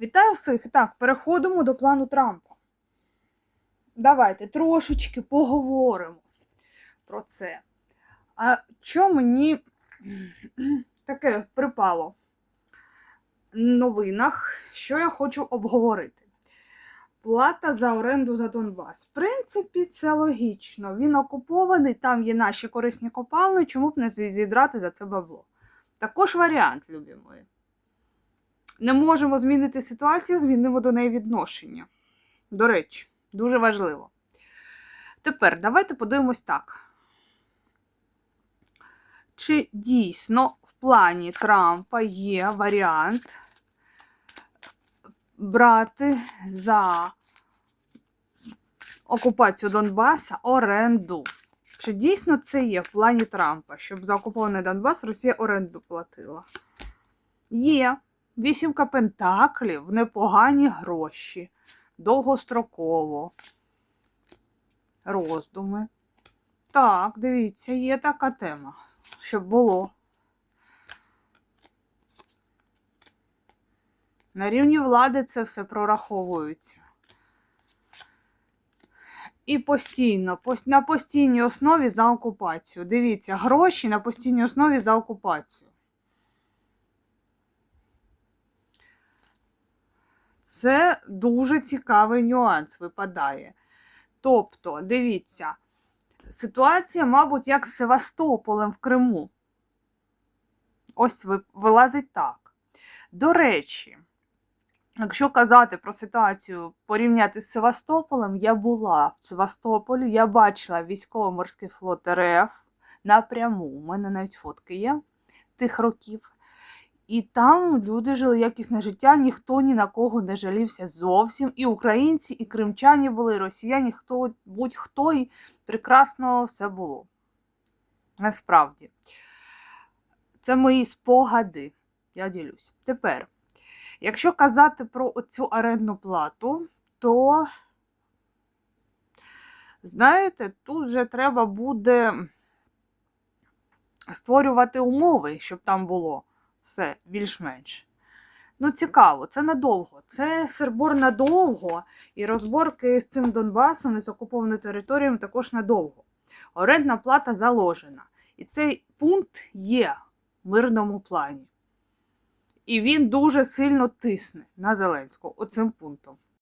Вітаю всіх! Так, переходимо до плану Трампа. Давайте трошечки поговоримо про це. А що мені таке припало в новинах, що я хочу обговорити? Плата за оренду за Донбас. В принципі, це логічно. Він окупований, там є наші корисні копалини, чому б не зідрати за це бабло? Також варіант, любі мої. Не можемо змінити ситуацію, змінимо до неї відношення. До речі, дуже важливо. Тепер давайте подивимось так. Чи дійсно в плані Трампа є варіант брати за окупацію Донбаса оренду? Чи дійсно це є в плані Трампа, щоб за окупований Донбас Росія оренду платила? Є. Вісімка пентаклів, непогані гроші, довгостроково. Роздуми. Так, дивіться, є така тема, щоб було. На рівні влади це все прораховується. І постійно, на постійній основі за окупацію. Дивіться, гроші на постійній основі за окупацію. Це дуже цікавий нюанс випадає. Тобто, дивіться, ситуація, мабуть, як з Севастополем в Криму. Ось вилазить так. До речі, якщо казати про ситуацію порівняти з Севастополем, я була в Севастополі, я бачила військово-морський флот РФ напряму. У мене навіть фотки є тих років. І там люди жили якісне життя, ніхто ні на кого не жалівся зовсім. І українці, і кримчані були, і росіяни, хто, будь-хто, і прекрасно все було. Насправді. Це мої спогади. Я ділюсь. Тепер, якщо казати про цю орендну плату, то, знаєте, тут вже треба буде створювати умови, щоб там було все більш-менш. Ну, цікаво, це надовго. Це сербор надовго, і розборки з цим Донбасом і з окупованою територією також надовго. Орендна плата заложена. І цей пункт є в мирному плані. І він дуже сильно тисне на Зеленського оцим пунктом.